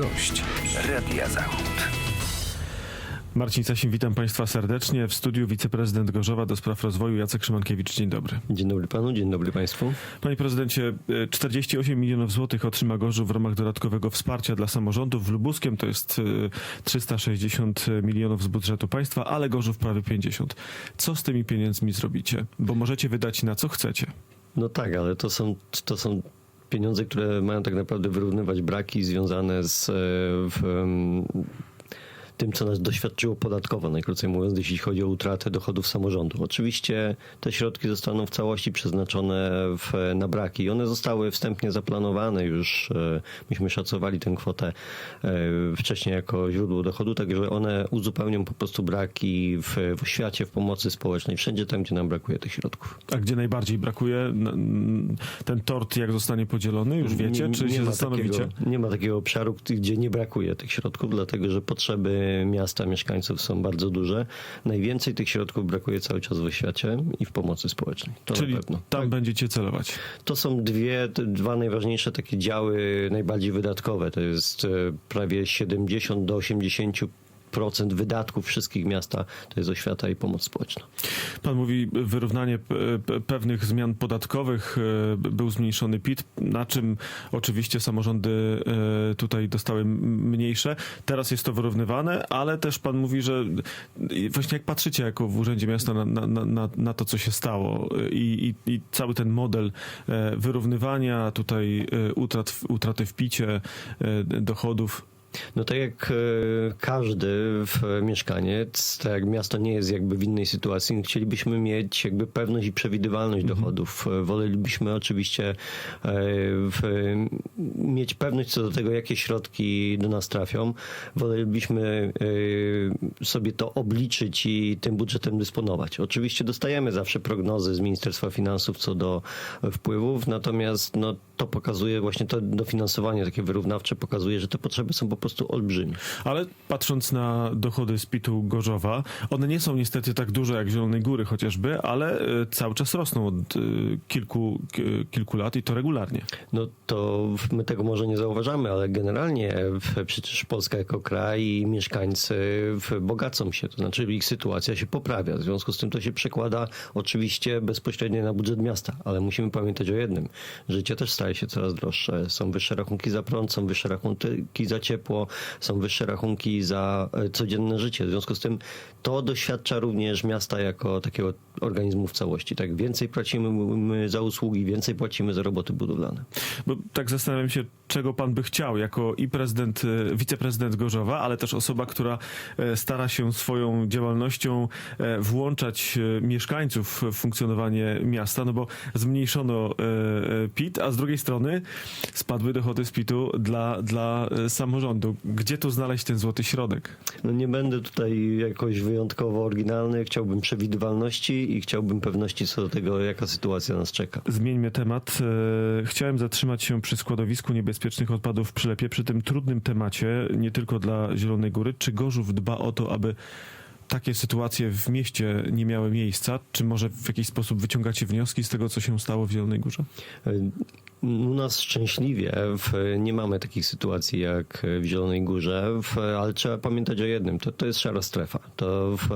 Gość Radia Zachód. Marcin Sasin, witam Państwa serdecznie. W studiu wiceprezydent Gorzowa do spraw rozwoju Jacek Szymankiewicz. Dzień dobry. Dzień dobry panu, dzień dobry państwu. Panie prezydencie, e, 48 milionów złotych otrzyma Gorzów w ramach dodatkowego wsparcia dla samorządów. W Lubuskiem to jest e, 360 milionów z budżetu państwa, ale Gorzów prawie 50. Co z tymi pieniędzmi zrobicie? Bo możecie wydać na co chcecie. No tak, ale to są, to są pieniądze, które mają tak naprawdę wyrównywać braki związane z e, w, tym, co nas doświadczyło podatkowo, najkrócej mówiąc, jeśli chodzi o utratę dochodów samorządu. Oczywiście te środki zostaną w całości przeznaczone w, na braki one zostały wstępnie zaplanowane już. e, Myśmy szacowali tę kwotę e, wcześniej jako źródło dochodu, także one uzupełnią po prostu braki w, w oświacie, w pomocy społecznej, wszędzie tam, gdzie nam brakuje tych środków. A gdzie najbardziej brakuje? Ten tort jak zostanie podzielony? Już wiecie? Nie- Czy nie się zastanowicie? Takiego, nie ma takiego obszaru, gdzie nie brakuje tych środków, dlatego że potrzeby miasta, mieszkańców są bardzo duże. Najwięcej tych środków brakuje cały czas w oświacie i w pomocy społecznej. To Czyli na pewno. tam Tak. będziecie celować. To są dwie, dwa najważniejsze takie działy, najbardziej wydatkowe. To jest e, prawie 70 do 80 procent wydatków wszystkich miasta to jest oświata i pomoc społeczna. Pan mówi wyrównanie pewnych zmian podatkowych, e, był zmniejszony PIT, na czym oczywiście samorządy e, tutaj dostały mniejsze. Teraz jest to wyrównywane, ale też pan mówi, że właśnie jak patrzycie jako w Urzędzie Miasta na, na, na- na, to, co się stało e, i, i, i cały ten model wyrównywania tutaj utrat, utraty w picie, dochodów, No tak jak e, każdy w mieszkaniec, tak jak miasto nie jest jakby w innej sytuacji, chcielibyśmy mieć jakby pewność i przewidywalność dochodów. E, Wolelibyśmy oczywiście e, w, mieć pewność co do tego, jakie środki do nas trafią. Wolelibyśmy sobie to obliczyć i tym budżetem dysponować. Oczywiście dostajemy zawsze prognozy z Ministerstwa Finansów co do wpływów, natomiast no, to pokazuje właśnie to dofinansowanie takie wyrównawcze pokazuje, że te potrzeby są po prostu olbrzymie. Ale patrząc na dochody z PIT-u Gorzowa, one nie są niestety tak duże jak Zielonej Góry chociażby, ale e, cały czas rosną od e, kilku, ki- kilku lat i to regularnie. No to my tego może nie zauważamy, ale generalnie przecież Polska jako kraj i mieszkańcy w, bogacą się, to znaczy ich sytuacja się poprawia. W związku z tym to się przekłada oczywiście bezpośrednio na budżet miasta, ale musimy pamiętać o jednym. Życie też staje się coraz droższe. Są wyższe rachunki za prąd, są wyższe rachunki za ciepło, są wyższe rachunki za e, codzienne życie. W związku z tym to doświadcza również miasta jako takiego organizmu w całości. Tak, więcej płacimy my za usługi, więcej płacimy za roboty budowlane. Bo tak zastanawiam się, czego pan by chciał jako i prezydent, e, wiceprezydent Gorzowa, ale też osoba, która e, stara się swoją działalnością włączać mieszkańców w funkcjonowanie miasta, no bo zmniejszono PIT, a z drugiej strony spadły dochody z PIT-u dla, dla e, Gdzie tu znaleźć ten złoty środek? No nie będę tutaj jakoś wyjątkowo oryginalny. Chciałbym przewidywalności i chciałbym pewności co do tego, jaka sytuacja nas czeka. Zmieńmy temat. E, Chciałem zatrzymać się przy składowisku niebezpiecznych odpadów w Przylepie, przy tym trudnym temacie, nie tylko dla Zielonej Góry. Czy Gorzów dba o to, aby takie sytuacje w mieście nie miały miejsca? Czy może w jakiś sposób wyciągacie wnioski z tego, co się stało w Zielonej Górze? U nas szczęśliwie w, nie mamy takich sytuacji jak w Zielonej Górze, w, ale trzeba pamiętać o jednym, to, to jest szara strefa. To w,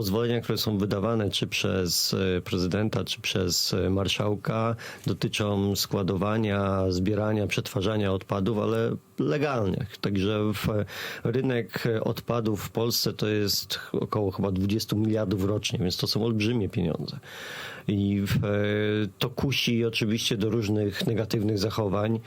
pozwolenia, które są wydawane czy przez e, prezydenta, czy przez e, marszałka dotyczą składowania, zbierania, przetwarzania odpadów, ale legalnie. Także w, rynek odpadów w Polsce to jest około chyba 20 miliardów rocznie, więc to są olbrzymie pieniądze. I e, to kusi oczywiście do różnych negatywnych zachowań.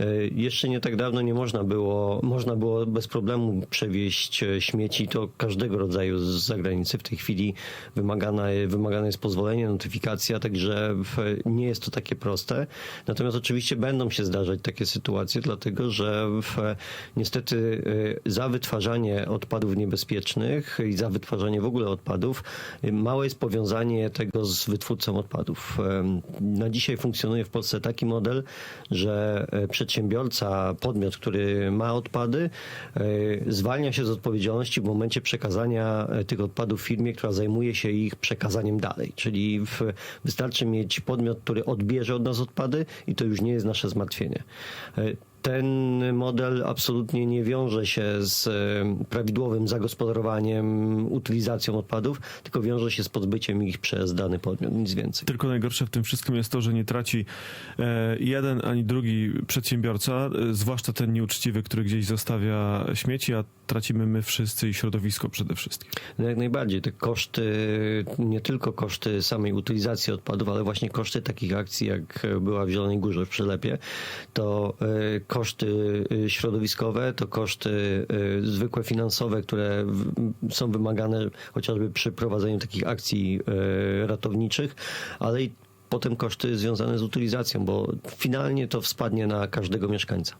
E, Jeszcze nie tak dawno nie można było, można było bez problemu przewieźć e, śmieci to każdego rodzaju z zagranicy. W tej chwili wymagana, wymagane jest pozwolenie, notyfikacja, także w, nie jest to takie proste. Natomiast oczywiście będą się zdarzać takie sytuacje, dlatego że niestety e, za wytwarzanie odpadów niebezpiecznych i za wytwarzanie w ogóle odpadów e, małe jest powiązanie tego z wytwórcą odpadów. E, Na dzisiaj funkcjonuje w Polsce taki model, że e, przedsiębiorca, podmiot, który ma odpady, e, zwalnia się z odpowiedzialności w momencie przekazania e, tych odpadów firmie, która zajmuje się ich przekazaniem dalej. Czyli w, wystarczy mieć podmiot, który odbierze od nas odpady i to już nie jest nasze zmartwienie. Ten model absolutnie nie wiąże się z e, prawidłowym zagospodarowaniem, utylizacją odpadów, tylko wiąże się z pozbyciem ich przez dany podmiot, nic więcej. Tylko najgorsze w tym wszystkim jest to, że nie traci e, jeden ani drugi przedsiębiorca, e, zwłaszcza ten nieuczciwy, który gdzieś zostawia śmieci, a tracimy my wszyscy i środowisko przede wszystkim. No jak najbardziej. Te koszty, nie tylko koszty samej utylizacji odpadów, ale właśnie koszty takich akcji, jak była w Zielonej Górze w Przylepie, to koszty e, środowiskowe, to koszty e, zwykłe finansowe, które są wymagane chociażby przy prowadzeniu takich akcji e, ratowniczych, ale i potem koszty związane z utylizacją, bo finalnie to spadnie na każdego mieszkańca.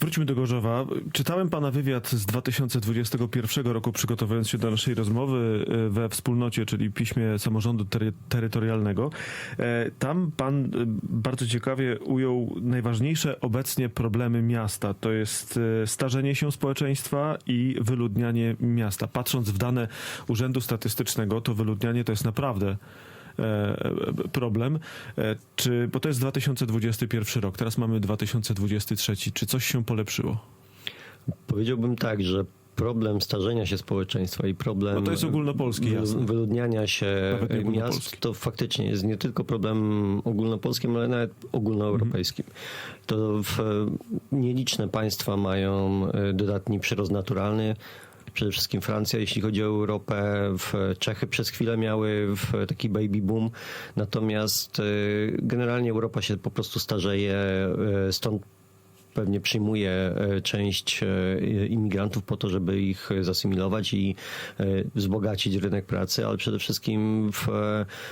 Wróćmy do Gorzowa. Czytałem pana wywiad z 2021 roku, przygotowując się do naszej rozmowy e, we wspólnocie, czyli piśmie samorządu tery- terytorialnego. E, Tam pan e, bardzo ciekawie ujął najważniejsze obecnie problemy miasta. To jest starzenie się społeczeństwa i wyludnianie miasta. Patrząc w dane Urzędu Statystycznego, to wyludnianie to jest naprawdę problem. E, Czy, bo to jest 2021 rok, teraz mamy 2023. Czy coś się polepszyło? Powiedziałbym tak, że problem starzenia się społeczeństwa i problem No to jest ogólnopolski, jasne. wyludniania się miast to faktycznie jest nie tylko problem ogólnopolskim, ale nawet ogólnoeuropejskim. To w, nieliczne państwa mają e, dodatni przyrost naturalny. Przede wszystkim Francja, jeśli chodzi o Europę, w Czechy przez chwilę miały taki baby boom, natomiast e, generalnie Europa się po prostu starzeje, e, stąd pewnie przyjmuje e, część imigrantów po to, żeby ich zasymilować i wzbogacić rynek pracy, ale przede wszystkim w,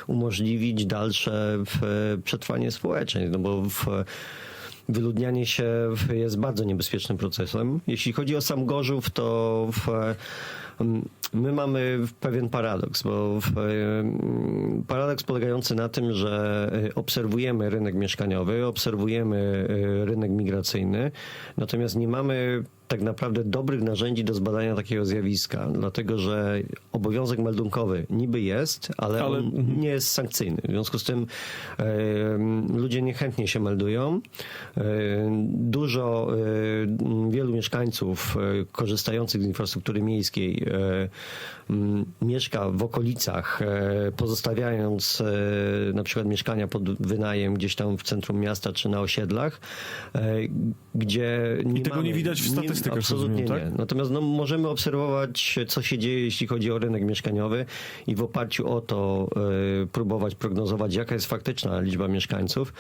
umożliwić dalsze przetrwanie społeczeństw, no bo w, Wyludnianie się jest bardzo niebezpiecznym procesem. Jeśli chodzi o sam Gorzów, to w, my mamy pewien paradoks, bo em, paradoks polegający na tym, że e, obserwujemy rynek mieszkaniowy, obserwujemy e, rynek migracyjny, natomiast nie mamy tak naprawdę dobrych narzędzi do zbadania takiego zjawiska, dlatego że obowiązek meldunkowy niby jest, ale, Ale- on nie jest sankcyjny. W związku z tym e, ludzie niechętnie się meldują. E, dużo, e, wielu mieszkańców e, korzystających z infrastruktury miejskiej e, mieszka w okolicach, e, pozostawiając e, na przykład mieszkania pod wynajem gdzieś tam w centrum miasta czy na osiedlach, e, gdzie nie tego nie widać w statystykach, absolutnie rozumiem, nie. tak? Natomiast no, możemy obserwować, co się dzieje, jeśli chodzi o rynek mieszkaniowy i w oparciu o to próbować prognozować, jaka jest faktyczna liczba mieszkańców.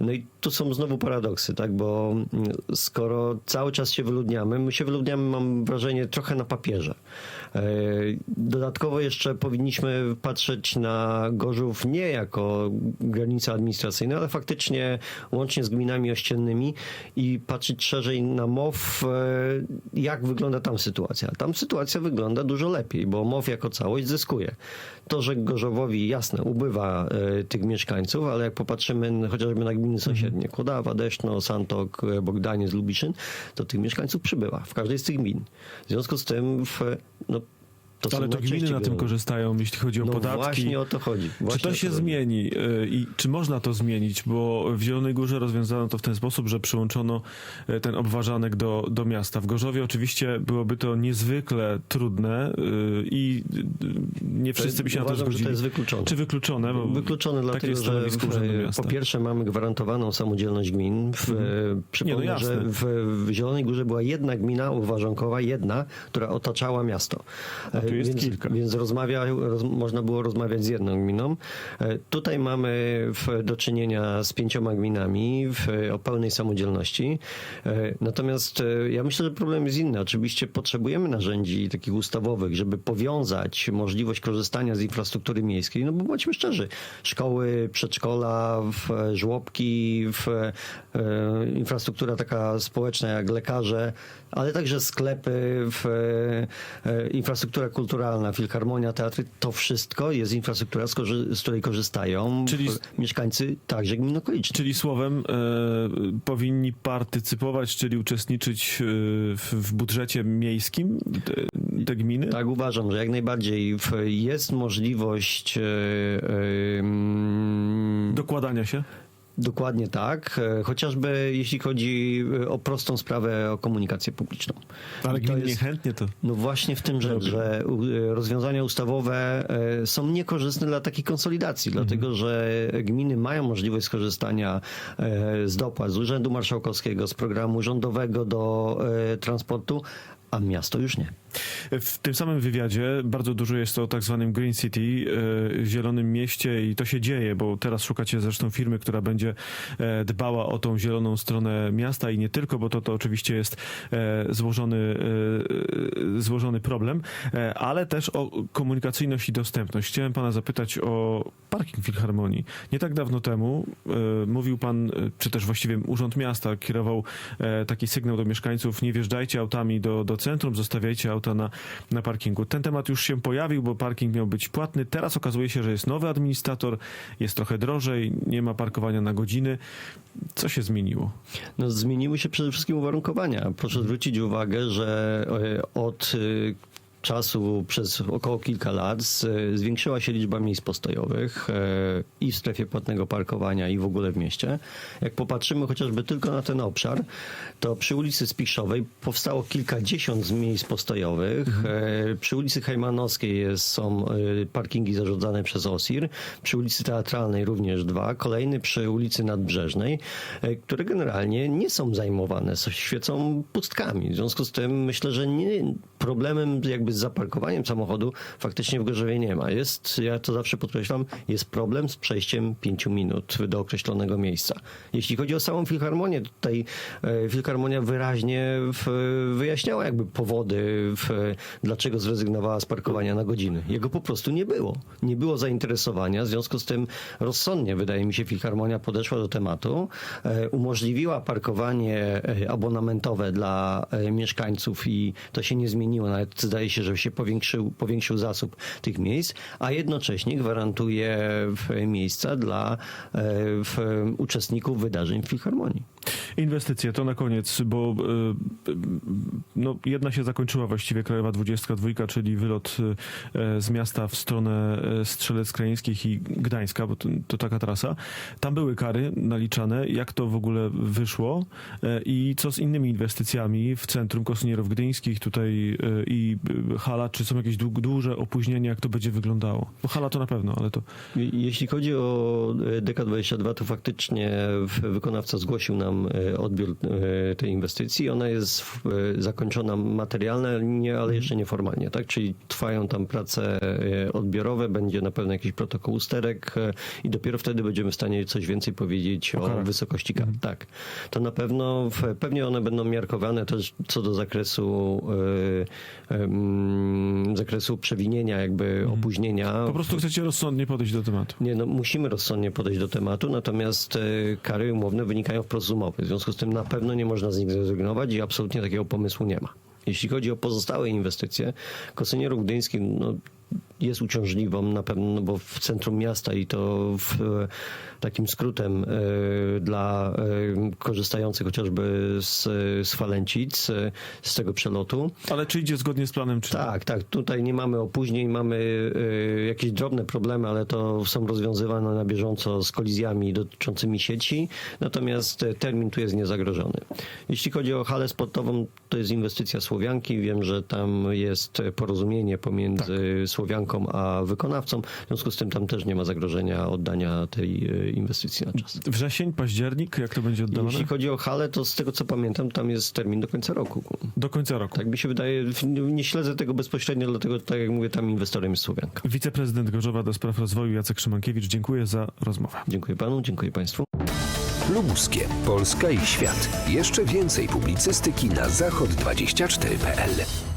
No i tu są znowu paradoksy, tak? Bo mm, skoro cały czas się wyludniamy, my się wyludniamy, mam wrażenie, trochę na papierze. Dodatkowo jeszcze powinniśmy patrzeć na Gorzów nie jako granica administracyjna, ale faktycznie łącznie z gminami ościennymi i patrzeć szerzej na MOW, e, jak wygląda tam sytuacja. Tam sytuacja wygląda dużo lepiej, bo MOW jako całość zyskuje. To, że Gorzowowi, jasne, ubywa e, tych mieszkańców, ale jak popatrzymy chociażby na gminy sąsiednie, Kłodawa, Deszno, Santok, e, Bogdaniec, Lubiszyn, to tych mieszkańców przybywa w każdej z tych gmin. W związku z tym, w, no, to Ale to gminy na tym korzystają, jeśli chodzi o No podatki. właśnie o to chodzi. Czy Właśnie to o się chodzi. zmieni y, i czy można to zmienić? Bo w Zielonej Górze rozwiązano to w ten sposób, że przyłączono y, ten obważanek do, do miasta. W Gorzowie oczywiście byłoby to niezwykle trudne y, i nie wszyscy by się na to Uważam, że zgodzili. to jest wykluczone. Czy wykluczone? Bo Wykluczone dlatego, jest że w, po pierwsze mamy gwarantowaną samodzielność gmin. W, Przypomnę, Nie, no że w, w Zielonej Górze była jedna gmina uważankowa, jedna, która otaczała miasto. Tu jest więc, kilka. Więc rozmawia, roz, można było rozmawiać z jedną gminą. E, Tutaj mamy w, do czynienia z pięcioma gminami w, o pełnej samodzielności. E, Natomiast e, ja myślę, że problem jest inny. Oczywiście potrzebujemy narzędzi takich ustawowych, żeby powiązać możliwość korzystania z infrastruktury miejskiej. No bo bądźmy szczerzy, szkoły, przedszkola, w, żłobki, w, infrastruktura taka społeczna jak lekarze, ale także sklepy, w, infrastruktura kulturalna, filharmonia, teatry, to wszystko jest infrastruktura, z, z której korzystają Czyli- mieszkańcy także gmin okolicznych. Czyli słowem e, powinni partycypować, czyli uczestniczyć e, w, w budżecie miejskim te, te gminy? Tak, uważam, że jak najbardziej w, jest możliwość e, e, mm, Dokładania się? Dokładnie tak, e, chociażby jeśli chodzi e, o prostą sprawę o komunikację publiczną. Ale gminy niechętnie to. No właśnie w tym rzecz, że u- rozwiązania ustawowe e, są niekorzystne dla takiej konsolidacji, Mhm. dlatego że gminy mają możliwość skorzystania e, z dopłat z Urzędu Marszałkowskiego, z programu rządowego do e, transportu, a miasto już nie. W tym samym wywiadzie bardzo dużo jest o tak zwanym Green City, e, zielonym mieście i to się dzieje, bo teraz szukacie zresztą firmy, która będzie e, dbała o tą zieloną stronę miasta i nie tylko, bo to, to oczywiście jest e, złożony, złożony problem, ale też o komunikacyjność i dostępność. Chciałem pana zapytać o parking Filharmonii. Nie tak dawno temu mówił pan, czy też właściwie Urząd Miasta kierował taki sygnał do mieszkańców, nie wjeżdżajcie autami do, do centrum, zostawiajcie auta na, na parkingu. Ten temat już się pojawił, bo parking miał być płatny. Teraz okazuje się, że jest nowy administrator, jest trochę drożej, nie ma parkowania na godziny. Co się zmieniło? No, zmieniły się przede wszystkim uwarunkowania. Proszę zwrócić uwagę, że e, od e, czasu przez około kilka lat zwiększyła się liczba miejsc postojowych e, i w strefie płatnego parkowania i w ogóle w mieście. Jak popatrzymy chociażby tylko na ten obszar, to przy ulicy Spiszowej powstało kilkadziesiąt miejsc postojowych. E, Przy ulicy Hejmanowskiej jest, są e, parkingi zarządzane przez OSIR. Przy ulicy Teatralnej również dwa. Kolejny przy ulicy Nadbrzeżnej, które generalnie nie są zajmowane, świecą pustkami. W związku z tym myślę, że nie, problemem jakby z zaparkowaniem samochodu faktycznie w Gorzowie nie ma. Jest, ja to zawsze podkreślam, jest problem z przejściem pięciu minut do określonego miejsca. Jeśli chodzi o samą Filharmonię, tutaj e, Filharmonia wyraźnie wyjaśniała jakby powody, dlaczego zrezygnowała z parkowania na godziny. Jego po prostu nie było. Nie było zainteresowania, w związku z tym rozsądnie, wydaje mi się, Filharmonia podeszła do tematu, e, umożliwiła parkowanie e, abonamentowe dla mieszkańców i to się nie zmieniło. Nawet zdaje się, że się powiększył, powiększył zasób tych miejsc, a jednocześnie gwarantuje miejsca dla e, uczestników wydarzeń w Filharmonii. Inwestycje to na koniec, bo e, no, jedna się zakończyła właściwie Krajowa 22, czyli wylot e, z miasta w stronę e, Strzelec Krajeńskich i Gdańska, bo to, to taka trasa. Tam były kary naliczane. Jak to w ogóle wyszło i co z innymi inwestycjami w centrum Kosynierów Gdyńskich tutaj i hala, czy są jakieś duże opóźnienia, jak to będzie wyglądało? Bo hala to na pewno, ale to... Jeśli chodzi o e, DK22, to faktycznie wykonawca zgłosił nam e, odbiór e, tej inwestycji. Ona jest e, zakończona materialnie, ale jeszcze nieformalnie, tak? Czyli trwają tam prace odbiorowe, będzie na pewno jakiś protokół usterek i dopiero wtedy będziemy w stanie coś więcej powiedzieć o, karach. wysokości kar. Tak. To na pewno, pewnie one będą miarkowane też co do zakresu zakresu przewinienia, jakby opóźnienia. Po prostu chcecie rozsądnie podejść do tematu. Nie, no musimy rozsądnie podejść do tematu, natomiast kary umowne wynikają wprost z W związku z tym na pewno nie można z nich zrezygnować i absolutnie takiego pomysłu nie ma. Jeśli chodzi o pozostałe inwestycje, Kosynierów Gdyńskim no, jest uciążliwą na pewno, no bo w centrum miasta i to w, e, takim skrótem e, dla e, korzystających chociażby z, z Falencic, z tego przelotu. Ale czy idzie zgodnie z planem, czy? Tak, tak. Tutaj nie mamy opóźnień, mamy jakieś drobne problemy, ale to są rozwiązywane na bieżąco z kolizjami dotyczącymi sieci. Natomiast termin tu jest niezagrożony. Jeśli chodzi o halę sportową, to jest inwestycja Słowianki. Wiem, że tam jest porozumienie pomiędzy Słowianką a wykonawcą. W związku z tym tam też nie ma zagrożenia oddania tej y, inwestycji na czas. Wrzesień, październik, jak to będzie oddawane? Jeśli chodzi o halę, to z tego co pamiętam, tam jest termin do końca roku. Do końca roku. Tak mi się wydaje, nie śledzę tego bezpośrednio, dlatego tak jak mówię, tam inwestorem jest Słowianka. Wiceprezydent Gorzowa do spraw rozwoju Jacek Szymankiewicz, dziękuję za rozmowę. Dziękuję panu, dziękuję państwu. Lubuskie, Polska i świat. Jeszcze więcej publicystyki na zachod24.pl.